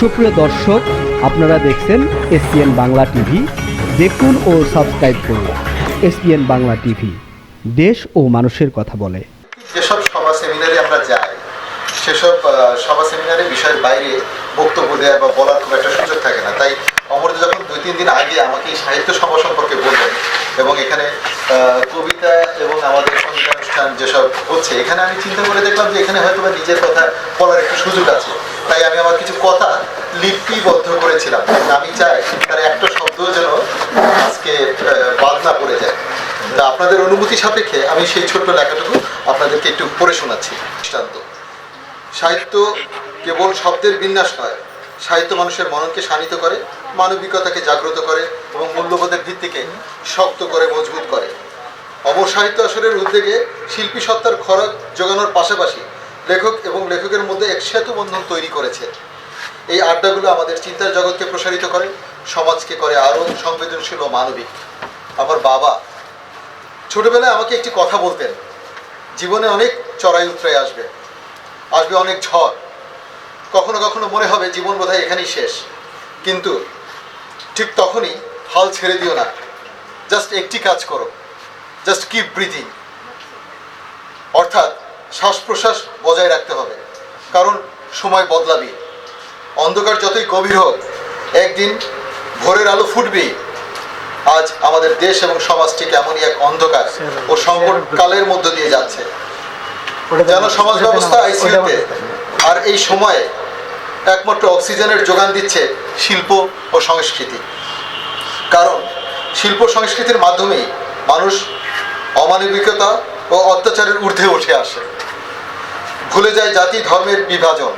সুপ্রিয় দর্শক, আপনারা দেখছেন এসপিএন বাংলা টিভি। দেখুন ও সাবস্ক্রাইব করুন এসপিএন বাংলা টিভি। দেশ ও মানুষের কথা বলে। যেসব সভা সেমিনারে আমরা যাই, সেসব সভা সেমিনারে বিষয়ের বাইরে বক্তব্য দেওয়ার বা বলার খুব একটা সুযোগ থাকে না। তাই অমর যখন দুই, তিন দিন আগে আমাকে সাহিত্য সভা সম্পর্কে বললেন এবং এখানে কবিতা এবং আমাদের সঙ্গীতানুষ্ঠান যেসব হচ্ছে, এখানে আমি চিন্তা করে দেখলাম যে এখানে হয়তো বা নিজের কথা বলার একটা সুযোগ আছে। তাই আমি আমার কিছু কথা লিপিবদ্ধ করেছিলাম। আমি চাই তার একটা শব্দও যেন আজকে বাদ না পড়ে যায়। তা আপনাদের অনুমতি সাপেক্ষে আমি সেই ছোট্ট লেখাটুকু আপনাদেরকে একটু পড়ে শোনাচ্ছি। দৃষ্টান্ত। সাহিত্য কেবল শব্দের বিন্যাস নয়, সাহিত্য মানুষের মননকে শানিত করে, মানবিকতাকে জাগ্রত করে এবং মূল্যবোধের ভিত্তিকে শক্ত করে, মজবুত করে। অমর সাহিত্য আসরের উদ্যোগে শিল্পী সত্তার খরচ যোগানোর পাশাপাশি লেখক এবং লেখকের মধ্যে এক সেতু বন্ধন তৈরি করেছে। এই আড্ডাগুলো আমাদের চিন্তার জগৎকে প্রসারিত করে, সমাজকে করে আরও সংবেদনশীল ও মানবিক। আমার বাবা ছোটবেলায় আমাকে একটি কথা বলতেন, জীবনে অনেক চড়াই উতরাই আসবে আসবে অনেক ঝড়। কখনো কখনো মনে হবে জীবন বোধহয় এখানেই শেষ। কিন্তু ঠিক তখনই হাল ছেড়ে দিও না। জাস্ট একটি কাজ করো, জাস্ট কিপ ব্রিথিং অর্থাৎ শ্বাস প্রশ্বাস বজায় রাখতে হবে, কারণ সময় বদলাবে। অন্ধকার যতই গভীর হোক একদিন ভোরের আলো ফুটবেই আজ আমাদের দেশ এবং সমাজ ঠিক এমনই এক অন্ধকার ও সংকটকালের মধ্য দিয়ে যাচ্ছে। যেন সমাজ ব্যবস্থা আইসিইউতে আর এই সময়ে একমাত্র অক্সিজেনের যোগান দিচ্ছে শিল্প ও সংস্কৃতি। কারণ শিল্প সংস্কৃতির মাধ্যমেই মানুষ অমানবিকতা ও অত্যাচারের ঊর্ধ্বে উঠে আসে। ভুলে যায় জাতি ধর্মের বিভাজন।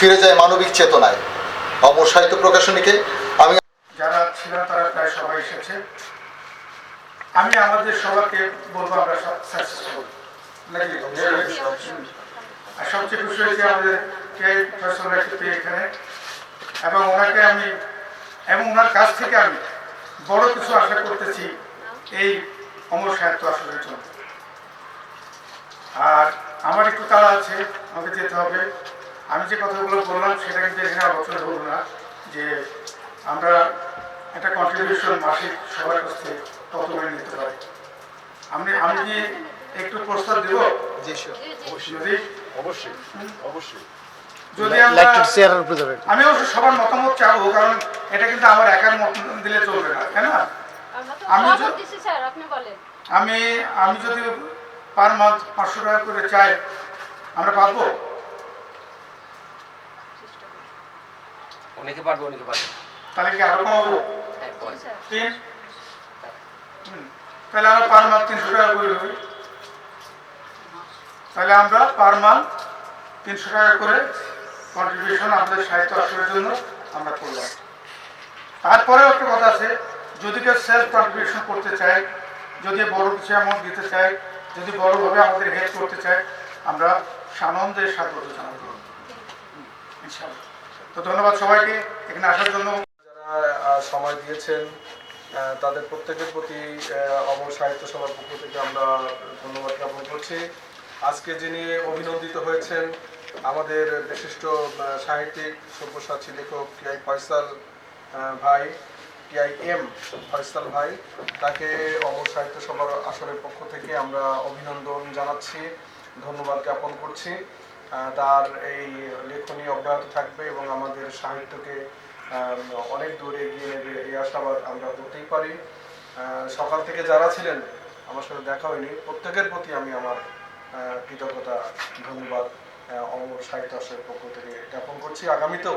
ফিরে যায় মানবিক চেতনায়। অমর সাহিত্য প্রকাশনীকে আমি যারা ছিলেন তারা প্রায় সবাই এসেছে। আমি আমাদের সবাইকে বলব আমরা সাকসেসফুল আর সবচেয়ে খুশি হয়েছে আমাদের কে এখানে। এবং ওনাকে আমি, এবং ওনার কাছ থেকে আমি বড় কিছু আশা করতেছি এই অমর সাহিত্য আসলের জন্য। আর আমার একটু তারা আছে, আমাকে যেতে হবে। আমি যে কথাগুলো বললাম সেটা কিন্তু এখানে আলোচনা করব না যে আমরা একটা কন্ট্রিবিউশন মাসিক সবার কাছ থেকে তত করে নিতে পারি। আমি আমি কি একটু প্রস্তাব দেব? যদি অবশ্যই। অবশ্যই যদি আমরা আমি অবশ্য সবার মতামত চাবো কারণ এটা কিন্তু আমার একার মত দিলে চলবে না তাই না? আমি আমি তো- দিচ্ছি স্যার আপনি বলেন। আমি আমি যদি পার মান্থ পাঁচশো টাকা করে চাই আমরা পারব? অনেকে পারবে অনেকে পারবে তাহলে কি আরও কমাবো তিন? তাহলে আমরা পার মান্থ তিনশো টাকা করে দেবো। তাহলে আমরা পার মান্থ তিনশো টাকা করে কন্ট্রিবিউশন আমাদের সাহিত্য আসরের জন্য আমরা করলাম। তারপরেও একটা কথা আছে যদি কেউ সেলফ কন্ট্রিবিউশন করতে চায় যদি বড় কিছু অ্যামাউন্ট দিতে চায় যদি বড়ভাবে আমাদের হেল্প করতে চায় আমরা সানন্দের স্বাগত জানাব ইনশাআল্লাহ। তো ধন্যবাদ সবাইকে। এখানে আসার জন্য যারা সময় দিয়েছেন তাদের প্রত্যেকের প্রতি অমর সাহিত্য সভার পক্ষ থেকে আমরা ধন্যবাদ জ্ঞাপন করছি। আজকে যিনি অভিনন্দিত হয়েছেন, আমাদের বিশিষ্ট সাহিত্যিক, সব্যসাচী লেখক টিআই ফয়সাল ভাই, টিআই এম ফয়সাল ভাই, তাকে অমর সাহিত্য সভার আসরের পক্ষ থেকে আমরা অভিনন্দন জানাচ্ছি, ধন্যবাদ জ্ঞাপন করছি। তার এই লেখনী অব্যাহত থাকবে এবং আমাদের সাহিত্যকে অনেক দূর এগিয়ে নেবে, এই আশাবাদ আমরা করতেই পারি। সকাল থেকে যারা ছিলেন, আমার সাথে দেখা হয়নি, প্রত্যেকের প্রতি আমি আমার কৃতজ্ঞতা, ধন্যবাদ অমর সাহিত্য আসরের পক্ষ থেকে জ্ঞাপন করছি। আগামীতেও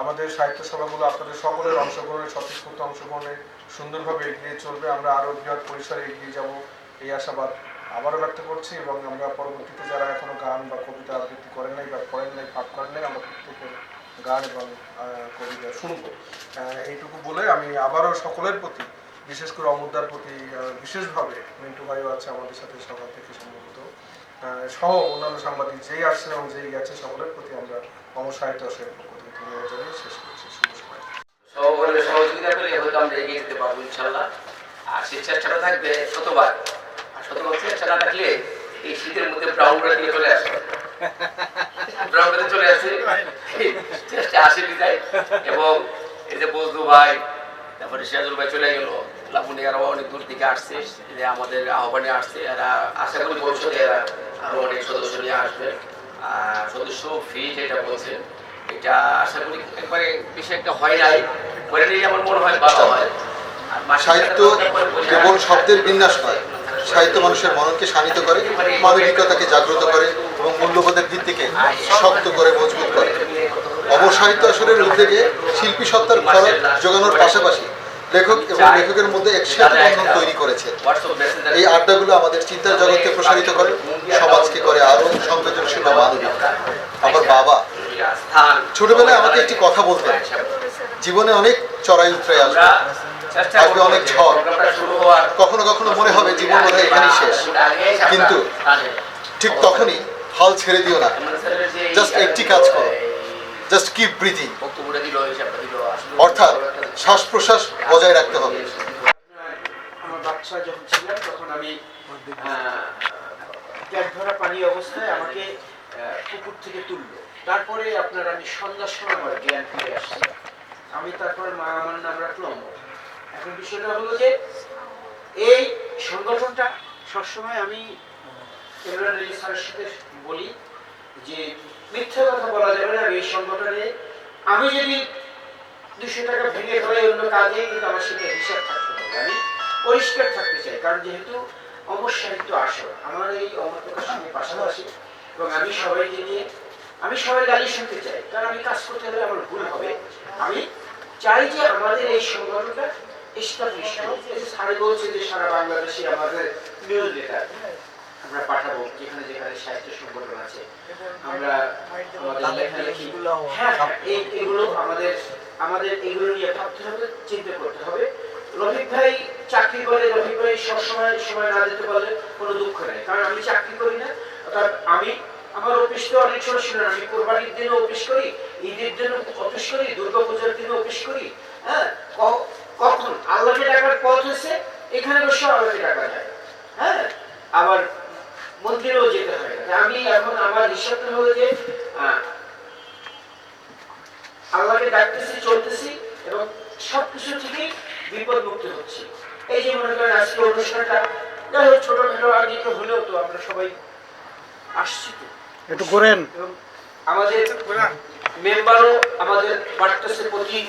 আমাদের সাহিত্য সভাগুলো আপনাদের সকলের অংশগ্রহণে স্বতঃস্ফূর্ত অংশগ্রহণে সুন্দরভাবে এগিয়ে চলবে। আমরা আরও বৃহৎ পরিসরে এগিয়ে যাব, এই আশাবাদ আবারও ব্যক্ত করছি এবং আমরা পরবর্তীতে যারা এখনও গান বা কবিতা আবৃত্তি করেন নাই বা করেন নাই, পাঠ করেন নাই, আমরা প্রত্যেকের গান এবং কবিতা শুনব। এইটুকু বলে আমি আবারও সকলের প্রতি, বিশেষ করে অমুদার প্রতি বিশেষভাবে মিন্টু ভাইও আছে আমাদের সাথে সকাল থেকে সম্ভবত। সহ অন্যান্য সাংবাদিক যেই আসছেন এবং যেই গেছে, সকলের প্রতি আমরা অমর সাহিত্য পক্ষ থেকে ধন্যবাদ জানিয়ে শেষ করছি। শুভ সময় সহযোগিতা পেলে হয়তো আমরা এগিয়ে পারব ইনশাল্লাহ। আর সেই চেষ্টাটা থাকবে শতবার। আর শতবার চেষ্টা না থাকলে এই শীতের মধ্যে ব্রাউন দিয়ে চলে আসে। ব্রাউন চলে আসে চেষ্টা আসেনি তাই এবং এই যে বজলু ভাই তারপরে সিরাজুল ভাই চলে গেল। লাবুনিয়ারাও অনেক দূর থেকে আসছে যে আমাদের আহ্বানে আসছে এরা আশা করি ভবিষ্যতে এরা আরও অনেক সদস্য নিয়ে আসবে। আর সদস্য ফি যেটা বলছেন এটা আশা করি একবারে বেশি একটা হয় নাই। করে নিয়ে আমার মনে হয় ভালো হয়। সাহিত্য কেবল শব্দের বিন্যাস নয়। সাহিত্য মানুষের মননকে শানিত করে, মানবিকতাকে জাগ্রত করে এবং মূল্যবোধের ভিত্তিকে শক্ত করে মজবুত করে। অমর সাহিত্য আসরের উদ্যোগে শিল্পী সত্তার খরচ যোগানোর পাশাপাশি লেখক এবং লেখকের মধ্যে এক সেতু বন্ধন তৈরি করেছে। এই আড্ডাগুলো আমাদের চিন্তার জগৎকে প্রসারিত করে, সমাজকে করে আরও সংবেদনশীল বা মানবিক। আমার বাবা ছোটবেলায় আমাকে একটি কথা বলতেন, জীবনে অনেক চড়াই উতরাই আসবে। আসবে অনেক ঝড়। কখনো কখনো মনে হবে জীবন বোধহয় এখানেই শেষ। কিন্তু ঠিক তখনই হাল ছেড়ে দিও না। জাস্ট একটি কাজ করো। জাস্ট কিপ আসলে। অর্থাৎ শ্বাস প্রশ্বাস বজায় রাখতে হবে। আমার বাচ্চা যখন ছিলাম তখন আমি পেট ভরা পানি অবস্থায় আমাকে পুকুর থেকে তুললো। তারপরে আপনার আমি সন্ধ্যার সময় আমার জ্ঞান ফিরে আসছে। আমি তারপর মা আমার নাম রাখলাম অমর। এখন বিষয়টা হলো যে, এই সংগঠনটা সবসময় আমি বলি যে, মিথ্যে কথা বলা যাবে না। এই সংগঠনে আমি যদি দুশো টাকা ভেঙে ফেলে অন্য কাজে, কিন্তু আমার সেটা হিসাব থাকতে হবে। আমি পরিষ্কার থাকতে চাই, কারণ যেহেতু অমর সাহিত্য আসর আমার এই অমর প্রকাশনের পাশাপাশি, এবং আমি সবাইকে নিয়ে, আমি সবাই গালি শুনতে চাই, কারণ আমি কাজ করতে হলে আমার ভুল হবে। আমি চাই যে আমাদের এই সংগঠনটা সাড়ে বলছে যে সারা বাংলাদেশে আমাদের নিউজ লেটার আমরা পাঠাবো যেখানে যেখানে সাহিত্য সংগঠন আছে। আমরা আমাদের লেখালেখি হ্যাঁ হ্যাঁ, এই এগুলো আমাদের আমাদের এগুলো নিয়ে ভাবতে হবে চিন্তা করতে হবে। রফিক ভাই চাকরি করে রফিক ভাই সবসময় সময় না দিতে পারলে কোনো দুঃখ নেই। কারণ আমি চাকরি করি না অর্থাৎ আমি আমার অফিস তো অনেক ছোট ছিল না। আমি কোরবানির দিনে অফিস করি ঈদের দিনে অফিস করি দুর্গা পূজার দিনে অফিস করি হ্যাঁ আল্লাহকে ডাকার পথ হয়েছে এখানে বসে আল্লাহকে ডাকা যায়। হ্যাঁ? আবার মন্দিরেও যেতে হয় আমি এখন আমার হিসাবটা হলো যে আল্লাহকে ডাকতেছি চলতেছি এবং সবকিছু থেকে বিপদ মুক্ত হচ্ছে। এই যে মনে করেন আজকে অনুষ্ঠানটা যাই হোক ছোটখাটো আগে একটু হলেও তো আমরা সবাই আসছি তো। একটু করেন আমাদের মেম্বারও আমাদের বাড়তেছে প্রতি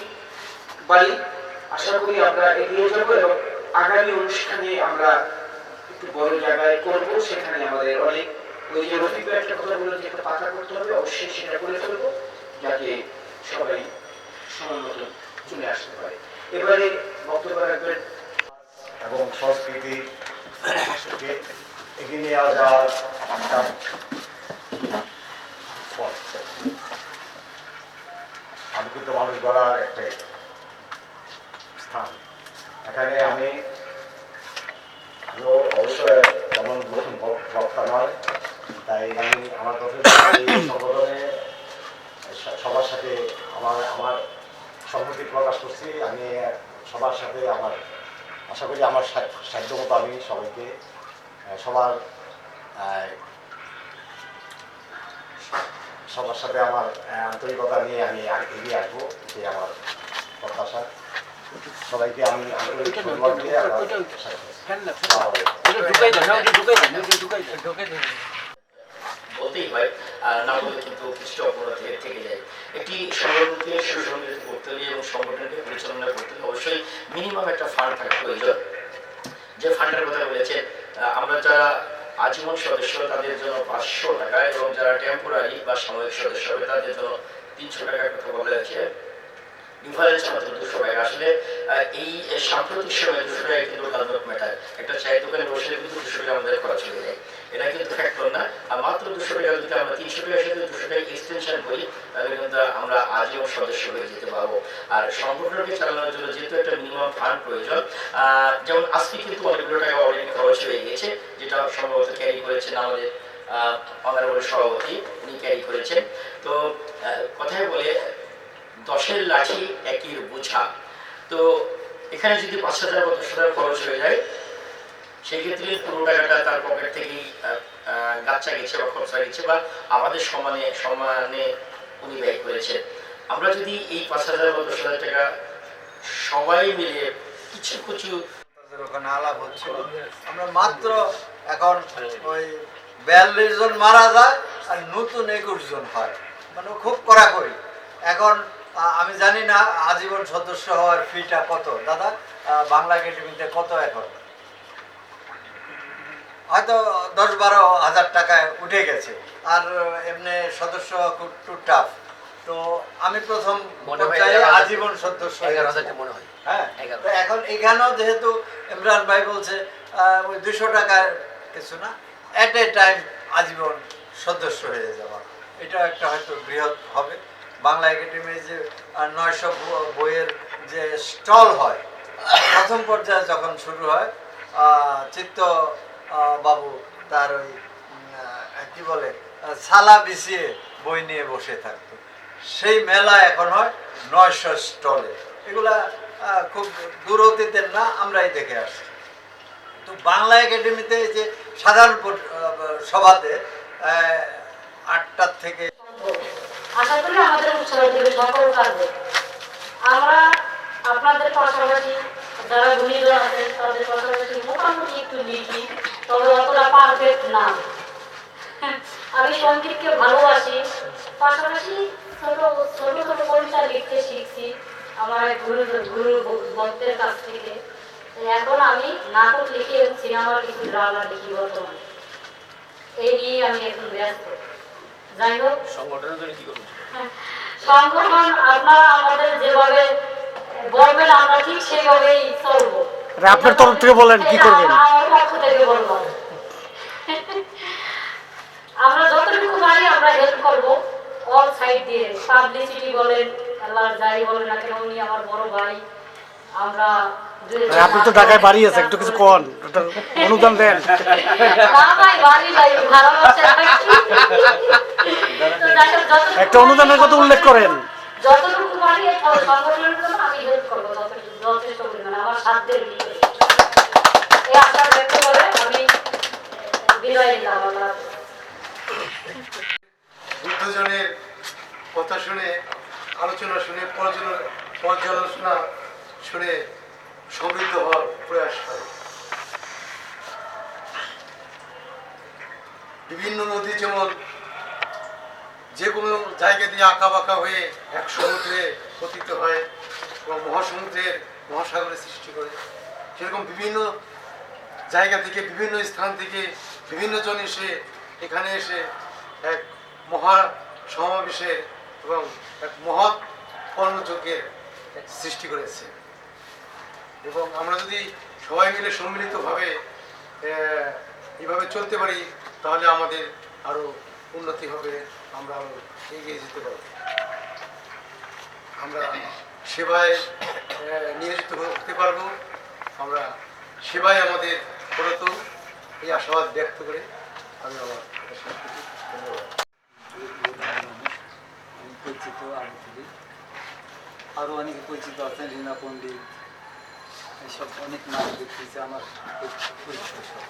বাড়ি। আশা করি আমরা এগিয়ে যাব এবং আগামী অনুষ্ঠানে আমরা একটু বড় জায়গায় করব সেখানে আমাদের অনেক ওই যে রফিক একটা কথা বলে যে একটা পাতা করতে হবে, অবশ্যই সেটা করে ফেলব যাতে সবাই সময় মতো চলে আসতে পারে এবারে বক্তব্য রাখবেন এবং সংস্কৃতি এগিয়ে নিয়ে যাওয়ার একটা। আলোকিত মানুষ গড়ার একটা স্থান। এখানে আমি অবশ্যই তেমন নতুন বক্তা নয়। তাই আমি আমার সংগঠনে সবার সাথে আমার আমার সম্মতি প্রকাশ করছি। আমি সবার সাথে আমার, আশা করি আমার সাধ্য মতো আমি সবাইকে সবার সবার সাথে আমার আন্তরিকতা নিয়ে আমি এগিয়ে আসব। এটাই আমার প্রত্যাশা। সবাইকে আমি বলতেই হয় আর না বলে কিন্তু কিছু অপরাধ থেকে- যায় একটি সংগঠনকে সুসংগঠিত করতে হলে এবং সংগঠনকে পরিচালনা করতে হলে অবশ্যই। মিনিমাম একটা ফান্ড থাকা প্রয়োজন যে ফান্ডের কথা বলেছেন আমরা যারা আজীবন সদস্য তাদের জন্য পাঁচশো টাকা এবং যারা টেম্পোরারি বা সাময়িক সদস্য হবে তাদের জন্য তিনশো টাকার কথা বলা যাচ্ছে আমরা তিনশো সদস্য হয়ে যেতে পারব। আর সংগঠনকে চালানোর জন্য যেহেতু একটা মিনিমাম ফান্ড প্রয়োজন যেমন আজকে কিন্তু অনেকগুলো টাকা অলরেডি খরচ হয়ে গিয়েছে, যেটা সম্ভবত ক্যারি করেছেন আমাদের সভাপতি, উনি ক্যারি করেছেন। তো কথায় বলে দশের লাঠি একের বোঝা। তো এখানে যদি পাঁচ হাজার বা দশ হাজার খরচ হয়ে যায় সেক্ষেত্রে পুরো টাকাটা তার পকেট থেকেই গাচ্চা গেছে বা খরচা গেছে বা আমাদের সমানে সমানে উনি ব্যয় করেছেন। আমরা যদি এই পাঁচ হাজার বা দশ হাজার টাকা সবাই মিলে কিছু কিছু ওখানে আলাপ হচ্ছিল। আমরা মাত্র এখন ওই বিয়াল্লিশ জন মারা যায় আর নতুন একুশ জন হয়। মানে খুব কড়াকড়ি। এখন আমি জানি না আজীবন সদস্য হওয়ার ফিটা কত। দাদা বাংলা একাডেমিতে কত এখন? হয়তো দশ বারো হাজার টাকায় উঠে গেছে। আর এমনি সদস্য খুব টু টাফ তো আমি প্রথম আজীবন সদস্য মনে হয়। হ্যাঁ তো এখন এখানেও যেহেতু ইমরান ভাই বলছে ওই দুশো টাকার কিছু না অ্যাট এ টাইম আজীবন সদস্য হয়ে যাওয়া। এটা একটা হয়তো বৃহৎ হবে। বাংলা একাডেমির যে নয়শো বইয়ের যে স্টল হয়, প্রথম পর্যায়ে যখন শুরু হয় চিত্ত বাবু তার ওই কি বলে সালা বিছিয়ে বই নিয়ে বসে থাকতো। সেই মেলা এখন হয় নয়শো স্টলে। এগুলা খুব দূর অতীতের না, আমরাই দেখে আসছি তো বাংলা একাডেমিতে যে সাধারণ সভাতে আটটার থেকে আশা করি আমাদের উৎসাহ দেবে সকল কাজে আমরা আপনাদের পাশাপাশি যারা গুণীজন আছেন, তাদের পাশাপাশি মোটামুটি একটু লিখি তবে অতটা পারফেক্ট না। আমি সঙ্গীতকে ভালোবাসি, পাশাপাশি ছোট ছোট ছোট কবিতা লিখতে শিখছি আমার গুরু গুরু ভক্তের কাছ থেকে। এখন আমি নাটক লিখি এবং সিনেমার কিছু ড্রামা লিখি বর্তমানে। এই নিয়ে আমি এখন ব্যস্ত। যাই হোক সংগঠনের জন্য কি করবেন সংগঠন আপনারা আমাদের যেভাবে বলবেন আমরা ঠিক সেইভাবেই চলবো। আপনার তরফ থেকে বলেন কি করবেন? আমার- আমার পক্ষ থেকে বলব। আমরা যতটুকু পারি আমরা হেল্প করব। অল সাইড দিয়ে পাবলিসিটি বলেন আল্লাহ যাই বলেন না কেন উনি আমার বড় ভাই। আমরা আপনি তো ঢাকায় বাড়ি আছে একটু কিছু কন অনুদান দেন। একটা অনুদানের কথা উল্লেখ করেন। বুদ্ধজনের কথা শুনে আলোচনা শুনে পর্যালোচনা শুনে সমৃদ্ধ হওয়ার প্রয়াস হয় বিভিন্ন নদী যেমন যে কোনো জায়গা দিয়ে আঁকা বাঁকা হয়ে এক সমুদ্রে পতিত হয় এবং মহাসমুদ্রের মহাসাগরের সৃষ্টি করে। সেরকম বিভিন্ন জায়গা থেকে, বিভিন্ন স্থান থেকে বিভিন্ন জন এসে এখানে এসে এক মহা সমাবেশে এবং এক মহৎ কর্মযজ্ঞের সৃষ্টি করেছে। এবং আমরা যদি সবাই মিলে সম্মিলিতভাবে আহ, এইভাবে চলতে পারি তাহলে আমাদের আরও উন্নতি হবে আমরা আরও এগিয়ে যেতে পারব। আমরা সেবায় নিয়োজিত হতে পারব। আমরা সেবায় আমাদের ব্রত। এই আশাবাদ ব্যক্ত করে আমি আমার পরিচিত আরও অনেকে। পরিচিত আছেন রীনা পণ্ডিত এইসব অনেক নাম দেখতেছে, আমার পরিচয় সব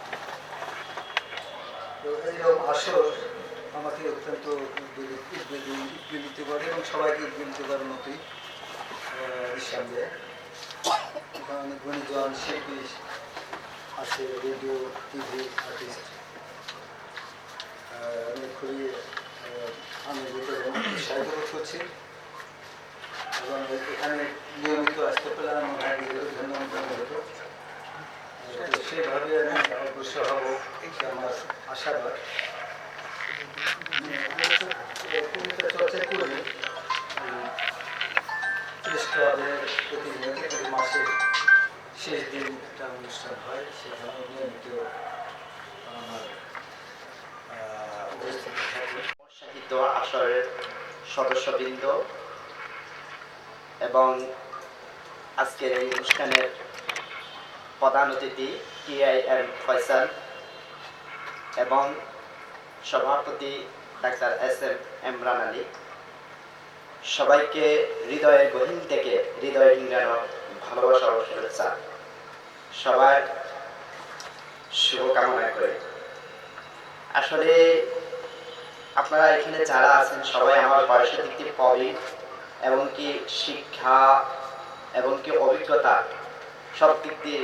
তো এইরকম আসর আমাকে অত্যন্ত উদ্বেলিত করে এবং সবাইকে উদ্বেলিত করার মতোই নিঃসন্দেহে এখানে অনেক গুণীজন শিল্পী আছে, রেডিও, টিভি আর্টিস্ট। আমি খুবই আনন্দিত উৎসাহিত বোধ করছি। এখানে নিয়মিত আসতে পেলে আমার ভাই ধন্যবাদ জানাতে হতো। সেইভাবে আমি অগ্রসর হব এটা আমার আশাবাদ কবিতা চর্চা করি প্রেস প্রতি মাসে শেষ দিন একটা অনুষ্ঠান হয় সেখানে নিয়মিত আমার উপস্থিতি থাকে সাহিত্য আসরের সদস্যবৃন্দ এবং আজকের এই অনুষ্ঠানের প্রধান অতিথি টিআই এম ফয়সাল এবং সভাপতি doctor S M Emran Ali. সবাইকে হৃদয়ের গহীন থেকে হৃদয় ইংরানো ভালোবাসা ও শুভেচ্ছা। সবার শুভকামনা করে। আসলে আপনারা এখানে যারা আছেন, সবাই আমার বয়সের দিক দিয়ে এমনকি শিক্ষা, এমনকি অভিজ্ঞতা সব দিক দিয়ে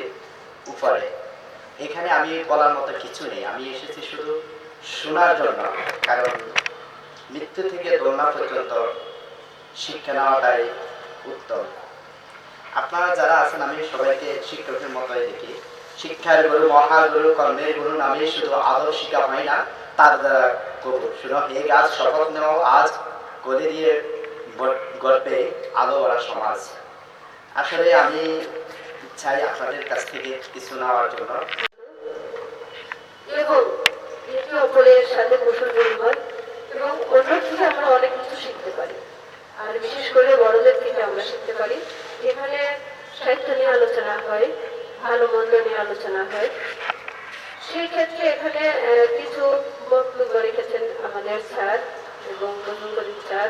উপরে। এখানে আমি বলার মতো কিছু নেই। আমি এসেছি শুধু শোনার জন্য, কারণ মৃত্যু থেকে দোলনা পর্যন্ত শিক্ষা নেওয়াটাই উত্তম। আপনারা যারা আছেন, আমি সবাইকে শিক্ষকের মতোই দেখি। শিক্ষার গুরু, মহাগুরু, কর্মের গুরু নামে শুধু আদর শিক্ষা হয় না, তার দ্বারা কবু শুধু হে গাছ, শপথ নেওয়া আজ গলে দিয়ে গল্পে আলো ওরা সমাজ। আসলে আমি চাই আপনাদের কাছ থেকে কিছু নেওয়ার জন্য। শিখতে পারি। এখানে সাহিত্য নিয়ে আলোচনা হয়, ভালো মন্দ নিয়ে আলোচনা হয়। সেই ক্ষেত্রে এখানে কিছু বক্তব্য আমাদের স্যার এবং স্যার।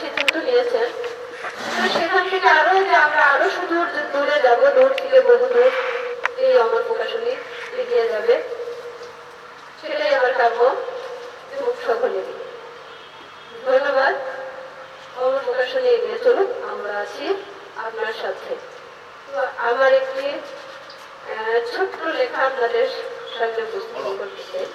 সিদ্ধান্ত নিয়েছেন। তো সেখান থেকে আরও যে আমরা আরও সুদূর দূরে যাব, দূর থেকে বহু দূর, এই আমার প্রকাশনী এগিয়ে যাবে। সেটাই আমার কাম্য সকলেরই। ধন্যবাদ। আমার প্রকাশনী এগিয়ে চলুন, আমরা আছি আপনার সাথে। আমার একটি ছোট্ট লেখা আপনাদের সামনে উপস্থাপন করতে চাই।